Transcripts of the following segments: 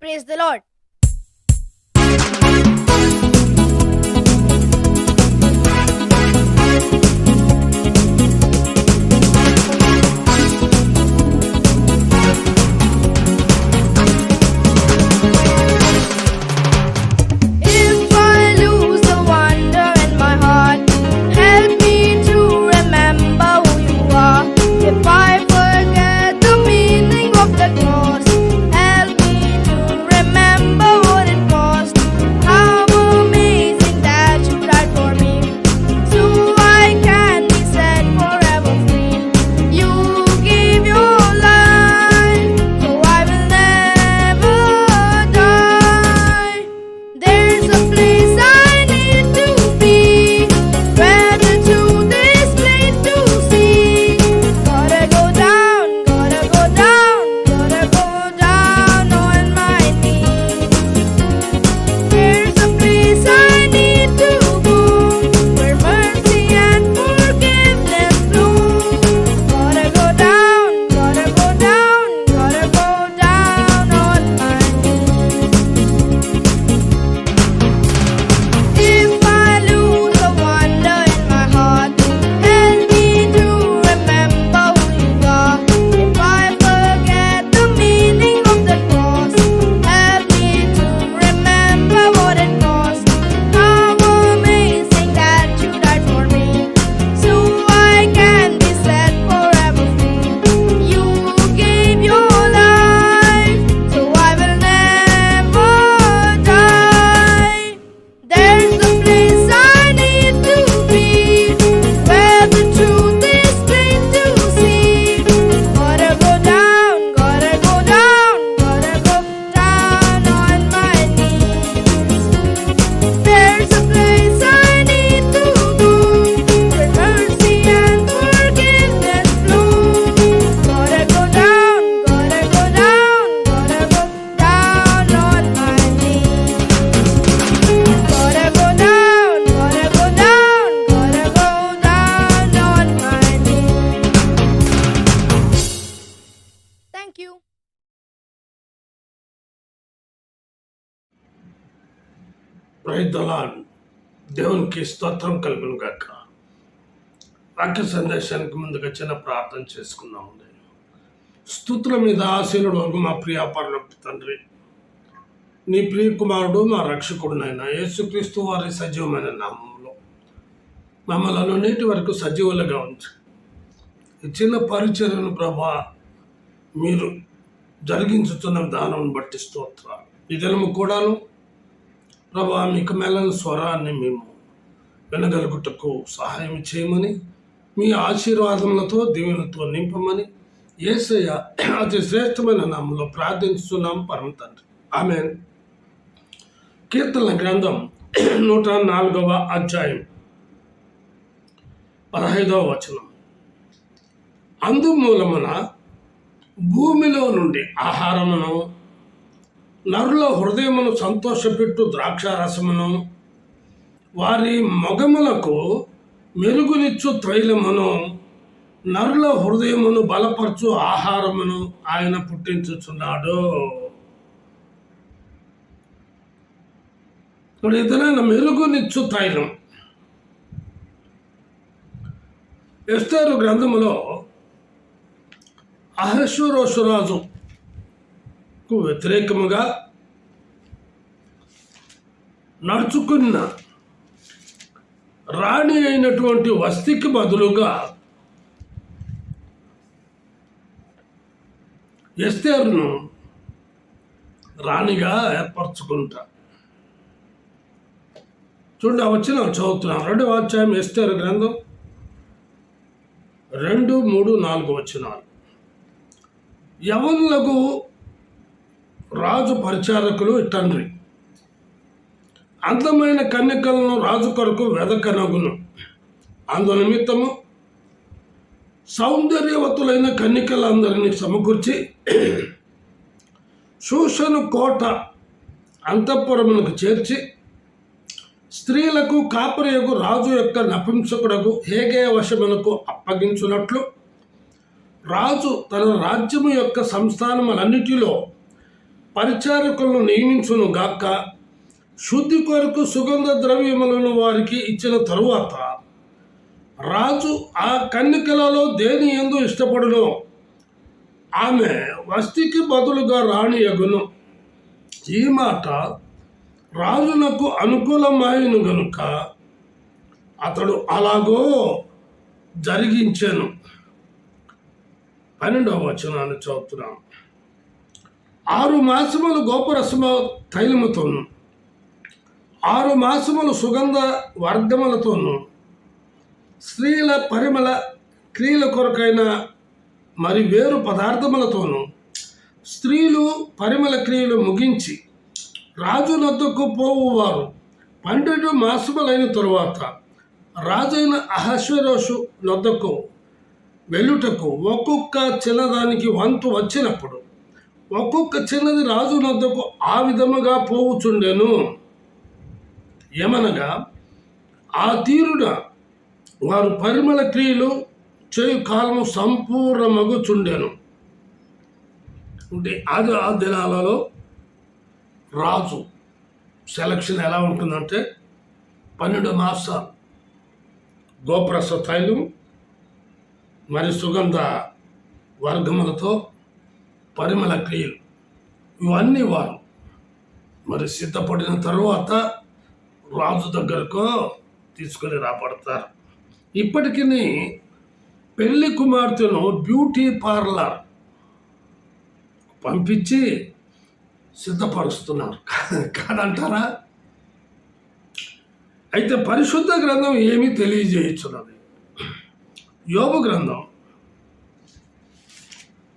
Praise the Lord. దేవునికి స్తోత్రం కలుగును గాక వాక్య సందేశానికి ముందుగా చిన్న ప్రార్థన చేసుకుందాం స్థుతుల మీద ఆశీనుడు వరకు మా ప్రియ పరలోక తండ్రి. నీ ప్రియ కుమారుడు మా రక్షకుడునైన యేసుక్రీస్తు వారి సజీవమైన నామంలో. మమ్మల్ని నేటి వరకు సజీవులుగా ఉంచు. ఈ చిన్న పరిచర్యను ప్రభా మీరు జరిగించుతున్న విధానం బట్టి స్తోత్రాలు. ఈ దినము కూడాను ప్రభా మీకు మెల్లని స్వరాన్ని మేము వినగలుగుటకు సహాయం చేయమని మీ ఆశీర్వాదములతో దీవెనతో నింపమని ఏసయ్య అతి శ్రేష్టమైన నామంలో ప్రార్థిస్తున్నాం పరమ తండ్రి. ఆమె కీర్తన గ్రంథం నూట నాలుగవ అధ్యాయం పదహైదవ వచనం. అందుమూలమున భూమిలో నుండి ఆహారమును నరుల హృదయమును సంతోషపెట్టు ద్రాక్షారసమును వారి మొగములకు మెరుగునిచ్చు త్రైలమును నరుల హృదయమును బలపరచు ఆహారమును ఆయన పుట్టించుచున్నాడు. ఇప్పుడు ఇతనైన మెరుగునిచ్చు తైలం ఎస్తేరు గ్రంథములో అహశ్వరోషరాజుకు వ్యతిరేకముగా నడుచుకున్న రాణి అయినటువంటి వస్తికి బదులుగా ఎస్తేర్ను రాణిగా ఏర్పరచుకుంటా. చూడండి వచ్చిన చదువుతున్నాం. రెండవ అధ్యాయం ఎస్తేరు గ్రంథం రెండు మూడు నాలుగు వచ్చినాలు యవనులకు రాజు పరిచారకులు తండ్రి. అందమైన కన్యకలను రాజు కొరకు వెదకనగును. అందు నిమిత్తము సౌందర్యవతులైన కన్యకలందరినీ సమకూర్చి శూషను కోట అంతఃపురమునకు చేర్చి స్త్రీలకు కాపరియకు రాజు యొక్క నపుంసకుడకు హేగే వశమునకు అప్పగించున్నట్లు రాజు తన రాజ్యము యొక్క సంస్థానములన్నిటిలో పరిచారకులను నియమించును గాక శుద్ధి కొరకు సుగంధ ద్రవ్యములను వారికి ఇచ్చిన తరువాత రాజు ఆ కన్నికలలో దేని ఎందు ఇష్టపడును? ఆమె వస్తికి బదులుగా రాణి ఎగును. ఈ మాట రాజునకు అనుకూలమైన గనుక అతడు అలాగో జరిగించాను. పన్నెండవ వచనాన్ని చదువుతున్నాను ఆరు మాసములు గోపరసమ తైలముతోను. ఆరు మాసములు సుగంధ వర్గములతోనూ స్త్రీల పరిమళ క్రియల కొరకైన మరి వేరు పదార్థములతోనూ స్త్రీలు పరిమళ క్రియలు ముగించి రాజు నద్దకు పోవువారు. పన్నెండు మాసములైన తరువాత రాజైన అహశ్వరోషు నొద్దకు వెళ్ళుటకు ఒక్కొక్క చిన్నదానికి వంతు వచ్చినప్పుడు ఒక్కొక్క చిన్నది రాజు నొద్దకు ఆ విధముగా పోవుచుండెను. ఏమనగా ఆ తీరున వారు పరిమళ క్రియలు చేయు కాలము సంపూర్ణమగుచుండెను. అంటే అది ఆ దినాలలో రాజు సెలక్షన్ ఎలా ఉంటుందంటే పన్నెండు మాసాలు గోప్రస తైలం మరి సుగంధ వర్గములతో పరిమళ క్రియలు. ఇవన్నీ వారు మరి సిద్ధపడిన తర్వాత రాజు దగ్గరకు తీసుకొని రాబడతారు. ఇప్పటికీ పెళ్ళి కుమార్తెను బ్యూటీ పార్లర్ పంపించి సిద్ధపరుస్తున్నారు. కాదంటారా? అయితే పరిశుద్ధ గ్రంథం ఏమీ తెలియజేయుచున్నది? యోగ గ్రంథం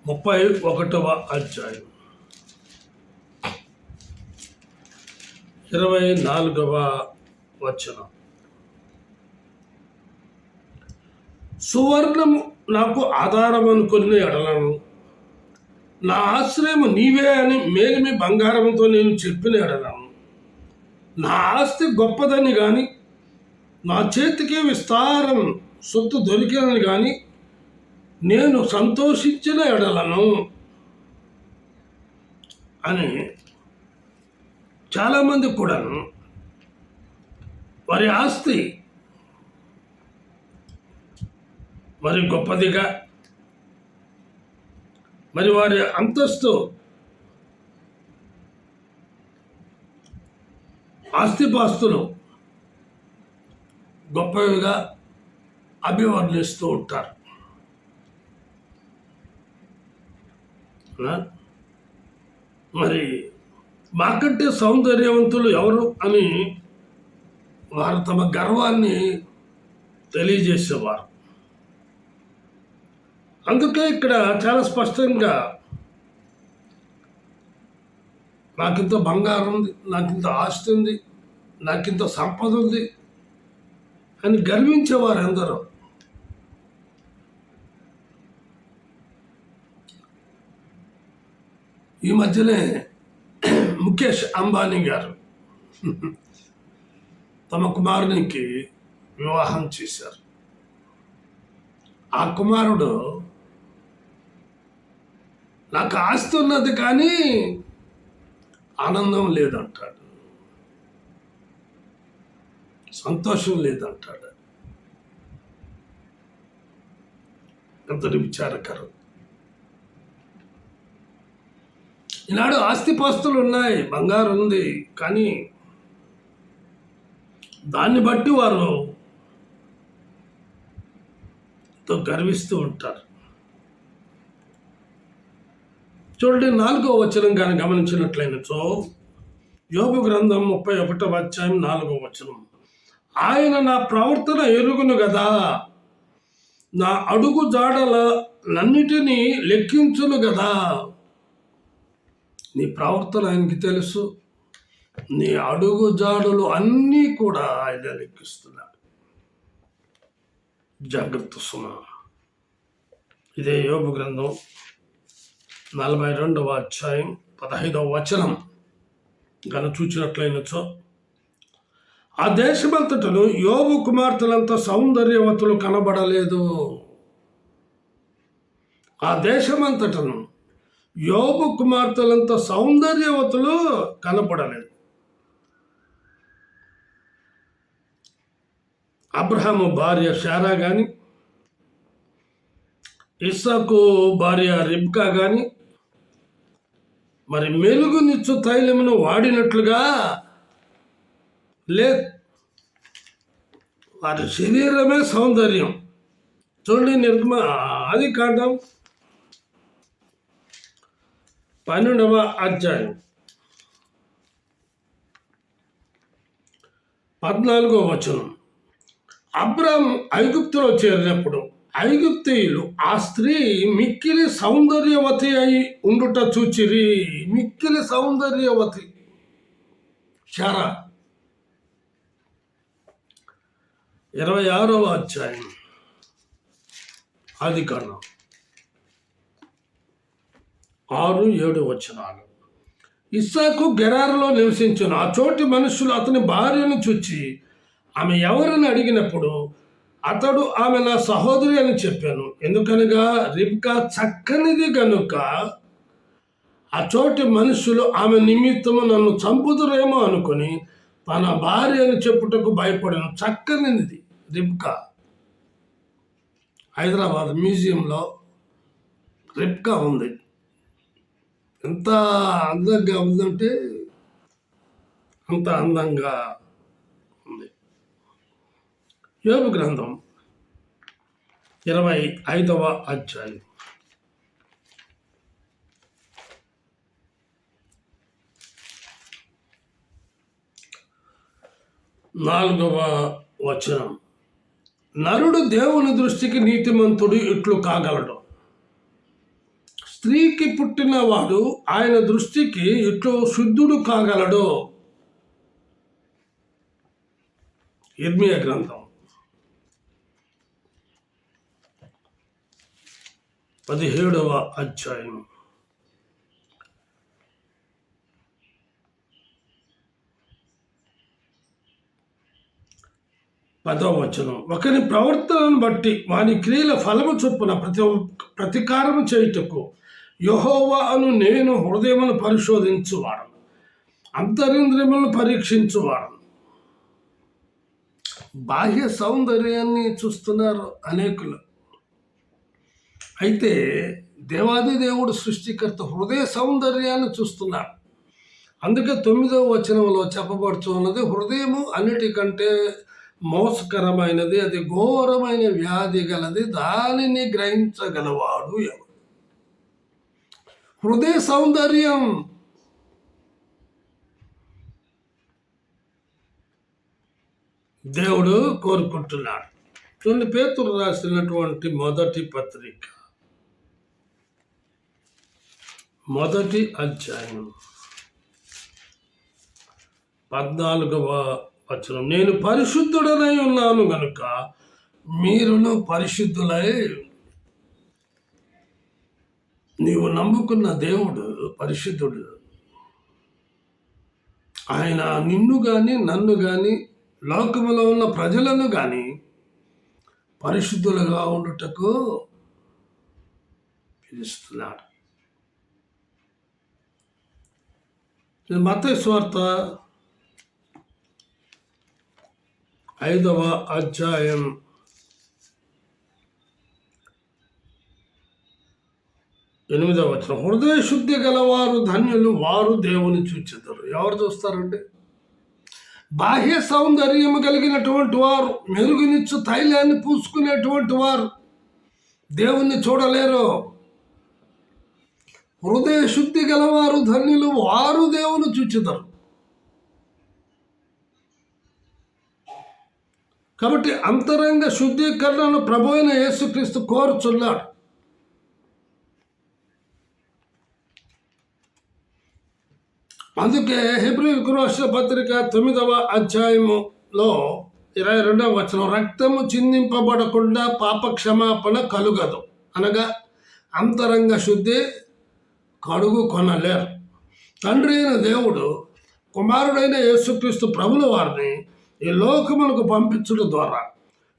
ముప్పై ఒకటవ అధ్యాయం ఇరవై నాలుగవ వచనం. సువర్ణము నాకు ఆధారం అనుకుని ఎడలను నా ఆశ్రయము నీవే అని మేలిమి బంగారంతో నేను చెప్పిన ఎడలను. నా ఆస్తి గొప్పదని కానీ నా చేతికి విస్తారం సొత్తు దొరికినని కానీ నేను సంతోషించిన ఎడలను అని చాలామంది కూడాను వారి ఆస్తి మరి గొప్పదిగా మరి వారి అంతస్తు ఆస్తిపాస్తులు గొప్పవిగా అభివర్ణిస్తూ ఉంటారు. మరి మాకంటే సౌందర్యవంతులు ఎవరు అని వారు తమ గర్వాన్ని తెలియజేసేవారు. అందుకే ఇక్కడ చాలా స్పష్టంగా నాకింత బంగారం ఉంది నాకింత ఆస్తి ఉంది నాకింత సంపద ఉంది అని గర్వించేవారు ఎందరో ఈ మధ్యనే ముఖేష్ అంబానీ గారు తమ కుమారునికి వివాహం చేశారు. ఆ కుమారుడు నాకు ఆస్తి ఉన్నది కానీ ఆనందం లేదంటాడు. సంతోషం లేదంటాడు. ఎంతటి విచారకరం. ఈనాడు ఆస్తిపాస్తులు ఉన్నాయి బంగారం ఉంది కానీ దాన్ని బట్టి వారు ఎంతో గర్విస్తూ ఉంటారు. చూడండి నాలుగో వచనం కానీ గమనించినట్లయినచో యోగ గ్రంథం ముప్పై ఒకటో అధ్యాయం నాలుగో వచనం. ఆయన నా ప్రవర్తన ఎరుగును కదా నా అడుగు జాడలన్నిటినీ లెక్కించును కదా నీ ప్రవర్తన ఆయనకి తెలుసు. నీ అడుగు జాడులు అన్నీ కూడా ఆయన లెక్కిస్తున్నాడు. జాగ్రత్త సుమా. ఇదే యోగ గ్రంథం నలభై రెండవ అధ్యాయం పదహైదవ వచనం. గన చూచినట్లయినచో ఆ దేశమంతటను యోగు కుమార్తెలంత సౌందర్యవతులు కనబడలేదు. ఆ దేశమంతటను యోబు కుమార్తెలంత సౌందర్యవతులు కనపడలేదు. అబ్రహాము భార్య షారా కానీ ఇస్సాకు భార్య రిబ్కా కానీ మరి మెలుగునిచ్చు తైలమును వాడినట్లుగా లేదు వారి శరీరమే సౌందర్యం. చూడండి నిర్మ అది కాండం. పన్నెండవ అధ్యాయం. పద్నాలుగో వచనం. అబ్రామ్ ఐగుప్తులో చేరినప్పుడు ఐగుప్తీయులు ఆ స్త్రీ మిక్కిలి సౌందర్యవతి అయి ఉండుట చూచిరి. మిక్కిలి సౌందర్యవతి. శారా ఇరవై ఆరవ అధ్యాయం. ఆది కారణం ఆరు ఏడు వచనాలు. ఇస్సాకు గెరారులో నివసించను. ఆ చోటి మనుషులు అతని భార్యను చూచి ఆమె ఎవరని అడిగినప్పుడు అతడు ఆమె నా సహోదరి అని చెప్పాను. ఎందుకనగా రిబ్కా చక్కనిది గనుక ఆ చోటి మనుషులు ఆమె నిమిత్తము నన్ను చంపుదురేమో అనుకుని తన భార్య అని చెప్పుటకు భయపడాను. చక్కనిది రిబ్కా. హైదరాబాద్ మ్యూజియంలో రిబ్కా ఉంది. ఎంత అందంగా ఉందంటే అంత అందంగా ఉంది. యోగ గ్రంథం ఇరవై ఐదవ అధ్యాయం. నాలుగవ వచనం. నరుడు దేవుని దృష్టికి నీతిమంతుడు ఇట్లు కాగలడు. స్త్రీకి పుట్టినవాడు ఆయన దృష్టికి ఇట్లో శుద్ధుడు కాగలడు? ఇర్మియా గ్రంథం. పదిహేడవ అధ్యాయం. పదవ వచనం. ఒకరి ప్రవర్తనను బట్టి వాని క్రియల ఫలము చొప్పున ప్రతి ప్రతీకారము చేయుటకు యహోవా అను నేను హృదయమును పరిశోధించువాడను అంతరింద్రియములను పరీక్షించువాడను. బాహ్య సౌందర్యాన్ని చూస్తున్నారు అనేకులు. అయితే దేవాది దేవుడు సృష్టికర్త హృదయ సౌందర్యాన్ని చూస్తున్నాడు అందుకే తొమ్మిదవ వచనంలో చెప్పబడుతున్నది హృదయము అన్నిటికంటే మోసకరమైనది అది ఘోరమైన వ్యాధి గలది దానిని గ్రహించగలవాడు ఎవరు హృదయ సౌందర్యం. దేవుడు కోరుకుంటున్నాడు. చూడండి పేతురు రాసినటువంటి మొదటి పత్రిక. మొదటి అధ్యాయం. పద్నాలుగవ వచనం. నేను పరిశుద్ధుడనై ఉన్నాను గనుక మీరును పరిశుద్ధులై నీవు నమ్ముకున్న దేవుడు పరిశుద్ధుడు. ఆయన నిన్ను కానీ నన్ను కానీ లోకములో ఉన్న ప్రజలను కానీ పరిశుద్ధులుగా ఉండుటకు పిలుస్తున్నాడు. మత స్వార్థ ఐదవ అధ్యాయం ఎనిమిదవ వచనం. హృదయ శుద్ధి గలవారు ధన్యులు వారు దేవుని చూచెదరు ఎవరు చూస్తారంటే? బాహ్య సౌందర్యము కలిగినటువంటి వారు మెరుగునిచ్చు తైలాన్ని పూసుకునేటువంటి వారు. దేవుణ్ణి చూడలేరు. హృదయ శుద్ధి గలవారు ధన్యులు వారు దేవుని చూచెదరు కాబట్టి అంతరంగ శుద్ధీకరణను ప్రభు అయిన యేసుక్రీస్తు కోరుచున్నాడు. అందుకే హెబ్రిల్ రాష్ట్ర పత్రిక తొమ్మిదవ అధ్యాయములో ఇరవై రెండవ వచనం రక్తము చిందింపబడకుండా పాప క్షమాపణ కలుగదు. అనగా అంతరంగ శుద్ధి కడుగు కొనలేరు. తండ్రి అయిన దేవుడు కుమారుడైన యేసుక్రీస్తు ప్రభుల వారిని ఈ లోకములకు పంపించడం ద్వారా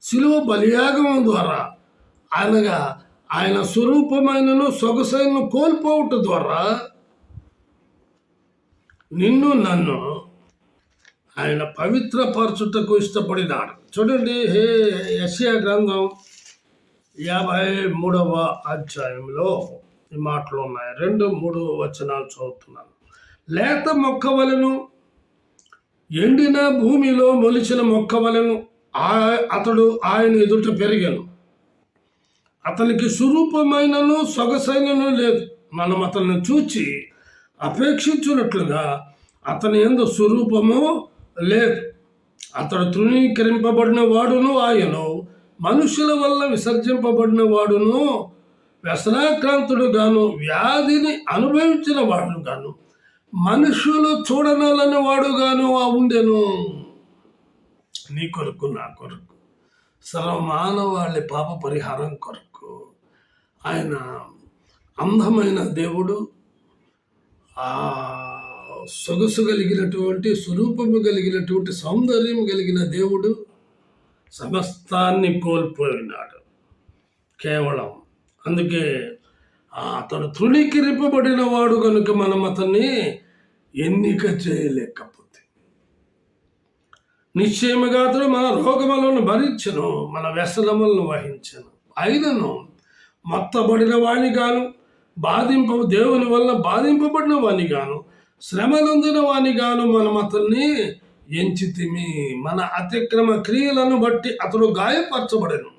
శిలువ బలియాగం ద్వారా అనగా ఆయన స్వరూపమైనను సొగసైన కోల్పోవటం ద్వారా నిన్ను నన్ను ఆయన పవిత్రపరచుటకు ఇష్టపడినాడు. చూడండి హే యశ్యా గ్రంథం యాభై మూడవ అధ్యాయంలో ఈ మాటలు ఉన్నాయి. రెండు మూడు వచనాలు చదువుతున్నాను. లేత మొక్క వలెను ఎండిన భూమిలో మొలిచిన మొక్క వలెను ఆ- అతడు ఆయన ఎదుట పెరిగాను. అతనికి సురూపమైనను సొగసైనను లేదు. మనం అతన్ని చూచి అపేక్షించున్నట్లుగా అతని ఎందు స్వరూపము లేదు. అతడు తృణీకరింపబడిన వాడును ఆయను మనుషుల వల్ల విసర్జింపబడిన వాడును వ్యసనాక్రాంతుడు గాను వ్యాధిని అనుభవించిన వాడు గాను మనుషులు చూడనలని వాడు గాను ఆ ఉండెను. నీ కొరకు నా కొరకు సర్వమానవాళి పాప పరిహారం కొరకు. ఆయన అందమైన దేవుడు ఆ సొగసు కలిగినటువంటి స్వరూపము కలిగినటువంటి సౌందర్యం కలిగిన దేవుడు సమస్తాన్ని కోల్పోయినాడు. కేవలం అందుకే అతను అతడు తృణీకరింపబడిన వాడు కనుక మనం అతన్ని ఎన్నిక చేయలేకపోతే. నిశ్చయముగా అతడు మన రోగములను భరించను మన వ్యసనములను వహించను. అయినను మొత్తబడిన వాణి బాధింప దేవుని వల్ల బాధింపబడిన వాని గాను శ్రమనందిన వాని గాను మనం అతన్ని ఎంచితిమి. మన అతిక్రమ క్రియలను బట్టి అతడు గాయపరచబడను.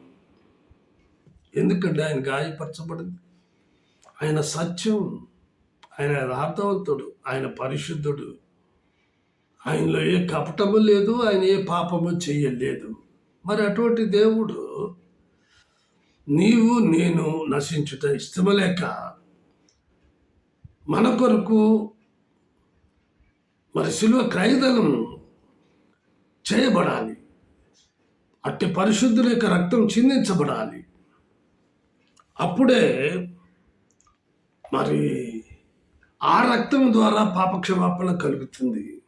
ఎందుకంటే ఆయన గాయపరచబడింది. ఆయన సత్యం ఆయన యథార్థవంతుడు ఆయన పరిశుద్ధుడు. ఆయనలో ఏ కపటము లేదు ఆయన ఏ పాపము చేయలేదు. మరి అటువంటి దేవుడు నీవు నేను నశించుట ఇష్టమలేక మన కొరకు మరి శిలువ క్రైదలం చేయబడాలి. అట్టి పరిశుద్ధుల యొక్క రక్తం చిందించబడాలి. అప్పుడే మరి ఆ రక్తం ద్వారా పాపక్షమాపణ కలుగుతుంది.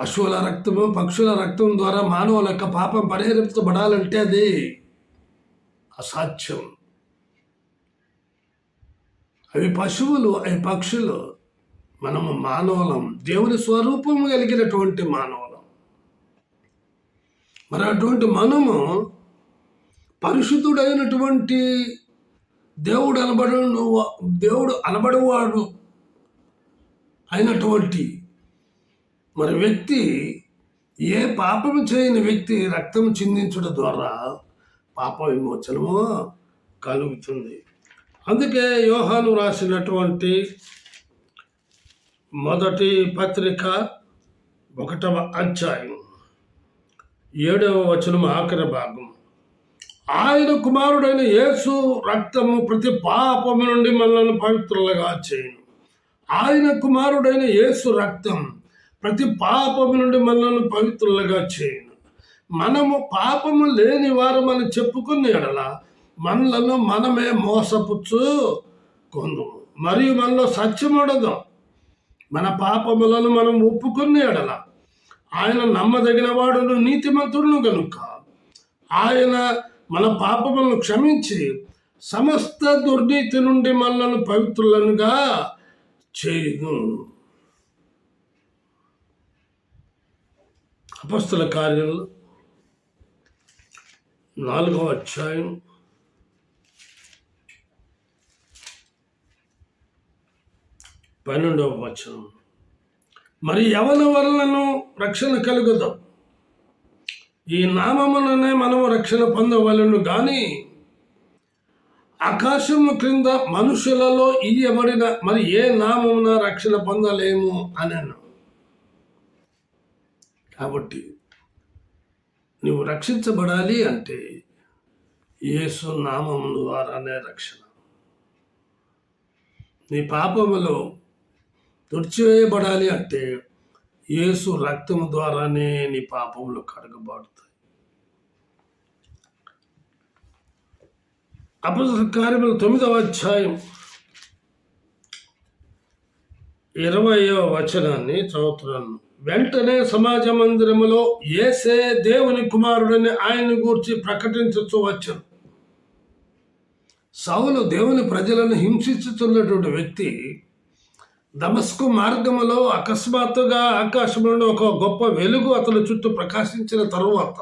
పశువుల రక్తము పక్షుల రక్తం ద్వారా మానవుల యొక్క పాపం పరిహరించబడాలంటే అది అసాధ్యం. అవి పశువులు అవి పక్షులు. మనము మానవులం. దేవుని స్వరూపం కలిగినటువంటి మానవులం. మరి అటువంటి మనము పరిశుద్ధుడైనటువంటి దేవుడు అనబడు దేవుడు అనబడేవాడు అయినటువంటి మరి వ్యక్తి ఏ పాపము చేయని వ్యక్తి రక్తం చిందించడం ద్వారా పాప విమోచనము కలుగుతుంది. అందుకే యోహాను రాసినటువంటి మొదటి పత్రిక ఒకటవ అధ్యాయం ఏడవ వచనం ఆఖరి భాగం. ఆయన కుమారుడైన యేసు రక్తము ప్రతి పాపము నుండి మనల్ని పవిత్రులుగా చేయను. ఆయన కుమారుడైన యేసు రక్తం ప్రతి పాపము నుండి మనల్ని పవిత్రులుగా చేయను. మనము పాపము లేని వారు మనం చెప్పుకున్న ఎడల మనలను మనమే మోసపుచ్చు కొందుము. మరియు మనలో సత్యం మన పాపములను మనం ఒప్పుకున్న ఎడల. ఆయన నమ్మదగిన వాడును నీతిమంతుడును గనుక. ఆయన మన పాపములను క్షమించి సమస్త దుర్నీతి నుండి మనలను పవిత్రులనుగా చేయును. అపస్తుల కార్యంలో నాలుగవ అధ్యాయం పన్నెండవ వచనం. మరి ఎవరి వలనను రక్షణ కలుగుదు? ఈ నామములనే మనము రక్షణ పొందవలను కానీ ఆకాశము క్రింద మనుషులలో ఇయ్యబడిన మరి ఏ నామమున రక్షణ పొందలేము అనను. కాబట్టి నువ్వు రక్షించబడాలి అంటే యేసు నామం ద్వారానే రక్షణ. నీ పాపములో తుడిచివేయబడాలి అంటే యేసు రక్తం ద్వారానే నీ పాపములు కడగబడుతాయి. అపసర కార్యములు తొమ్మిదవ అధ్యాయం ఇరవయో వచనాన్ని చదువుతున్నాను. వెంటనే సమాజ మందిరములో ఏసే దేవుని కుమారుడని ఆయన గూర్చి ప్రకటించచ్చు వచ్చాను. సౌలు దేవుని ప్రజలను హింసించుతున్నటువంటి వ్యక్తి దమస్కు మార్గములో అకస్మాత్తుగా ఆకాశంలో ఒక గొప్ప వెలుగు అతని చుట్టూ ప్రకాశించిన తరువాత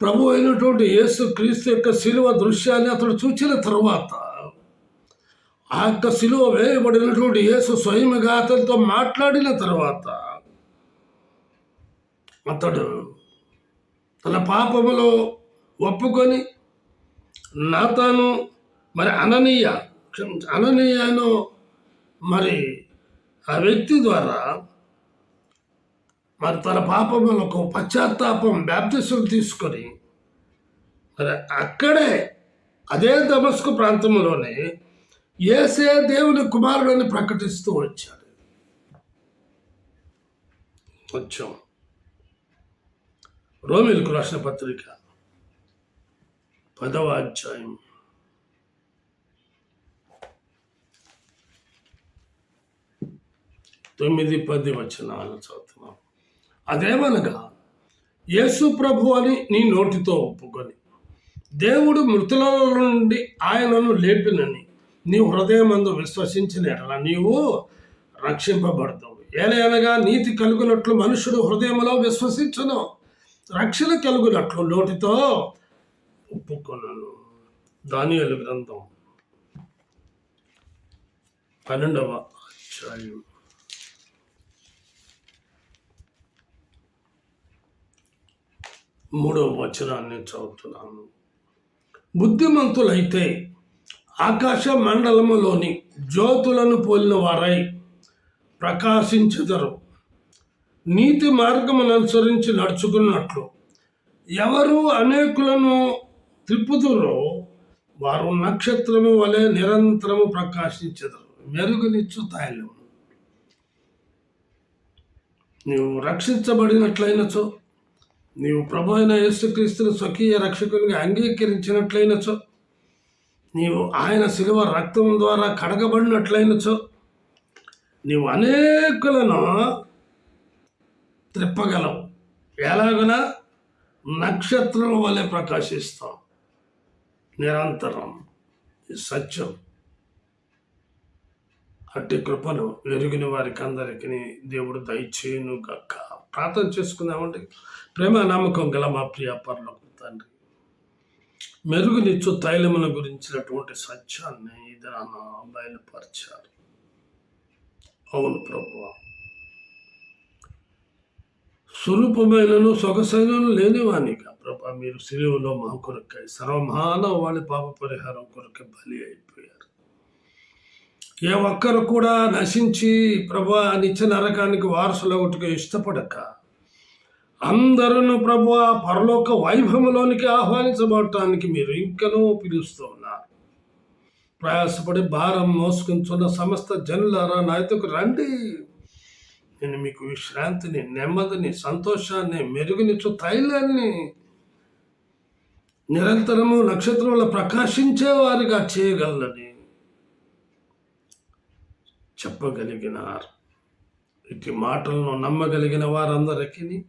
ప్రభు అయినటువంటి యేసు క్రీస్తు యొక్క శిలువ దృశ్యాన్ని అతడు చూచిన తరువాత ఆ యొక్క శిలువ వేయబడినటువంటి యేసు స్వయంగా అతనితో మాట్లాడిన తర్వాత అతడు తన పాపములో ఒప్పుకొని నాతాను మరి అననీయ అననీయను మరి ఆ వ్యక్తి ద్వారా మరి తన పాపములకు పశ్చాత్తాపం బ్యాప్తిసం తీసుకొని మరి అక్కడే అదే దమస్కు ప్రాంతంలోనే ఏసే దేవుని కుమారుడని ప్రకటిస్తూ వచ్చాడు. వచ్చాం రోమిల్కు రాసిన పత్రిక పదవ అధ్యాయం తొమ్మిది పది వచనాలు చదువుతున్నాం. అదేమనగా యేసు ప్రభు అని నీ నోటితో ఒప్పుకొని దేవుడు మృతుల నుండి ఆయనను లేపినని నీ హృదయమందు విశ్వసించిన ఎడల నీవు రక్షింపబడతావు. ఏలయనగా నీతి కలుగునట్లు మనుషుడు హృదయంలో విశ్వసించను రక్షణ కలుగునట్లు నోటితో ఒప్పుకొనను. దానియలు గ్రంథం పన్నెండవ అధ్యాయం. మూడవ వచనాన్ని చదువుతున్నాను. బుద్ధిమంతులైతే ఆకాశ మండలములోని జ్యోతులను పోలిన వారై ప్రకాశించుదరు. నీతి మార్గమును అనుసరించి నడుచుకున్నట్లు ఎవరు అనేకులను త్రిప్పుదురో వారు నక్షత్రము వలె నిరంతరము ప్రకాశించదరు. మెరుగునిచ్చు తైలం నువ్వు రక్షించబడినట్లయినచో నీవు ప్రభు అయిన యేసుక్రీస్తుని స్వకీయ రక్షకునిగా అంగీకరించినట్లయినచో నీవు ఆయన శిలువ రక్తం ద్వారా కడగబడినట్లయినచో నీవు అనేకులను త్రిప్పగలవు. ఎలాగున? నక్షత్రం వలె ప్రకాశిస్తాం. నిరంతరం. సత్యం. అట్టి కృపను ఎరిగిన వారికి అందరికీ దేవుడు దయచేయును గక్క ప్రార్థన చేసుకుందామండి ప్రేమ నమ్మకం గల మా ప్రియ పర్లకు తండ్రి మెరుగునిచ్చు తైలముల గురించినటువంటి సత్యాన్ని ఇది నాన్న బయలుపరిచారు. అవును ప్రభు. స్వరూపమైనను సొగసైనను లేనివానిగా ప్రభా మీరు సిలువలో మా కొరకై సర్వమానవ వాళ్ళ పాప పరిహారం కొరకై బలి అయిపోయారు. ఏ ఒక్కరు కూడా నశించి ప్రభా నిత్య నరకానికి వారసులవుటకు ఇష్టపడక. అందరూ ప్రభు పరలోక వైభవంలోనికి ఆహ్వానించబడటానికి మీరు ఇంకనూ పిలుస్తూ ఉన్నారు. ప్రయాసపడి భారం మోసుకుంటున్న సమస్త జనులారా నా రండి. నేను మీకు విశ్రాంతిని నెమ్మదిని సంతోషాన్ని మెరుగునిచ్చు తైలాన్ని నిరంతరము నక్షత్రంలో ప్రకాశించే వారిగా చేయగలనని చెప్పగలిగినారు. ఇటు మాటలను నమ్మగలిగిన వారందరికీ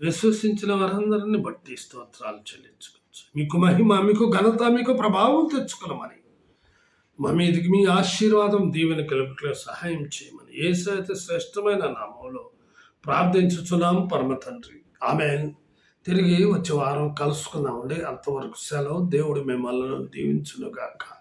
విశ్వసించిన వారందరిని బట్టి స్తోత్రాలు చెల్లించుకోవచ్చు మీకు మహిమ మీకు ఘనత మీకు ప్రభావం తెచ్చుకునమని మా మీదికి మీ ఆశీర్వాదం దీవెన కలుగుట్లో సహాయం చేయమని ఏసైతే శ్రేష్టమైన నామంలో ప్రార్థించుచున్నాం పరమ తండ్రి. ఆమె తిరిగి వచ్చే వారం కలుసుకుందామండి. అంతవరకు సెలవు. దేవుడు మిమ్మల్ని దీవించునుగాక.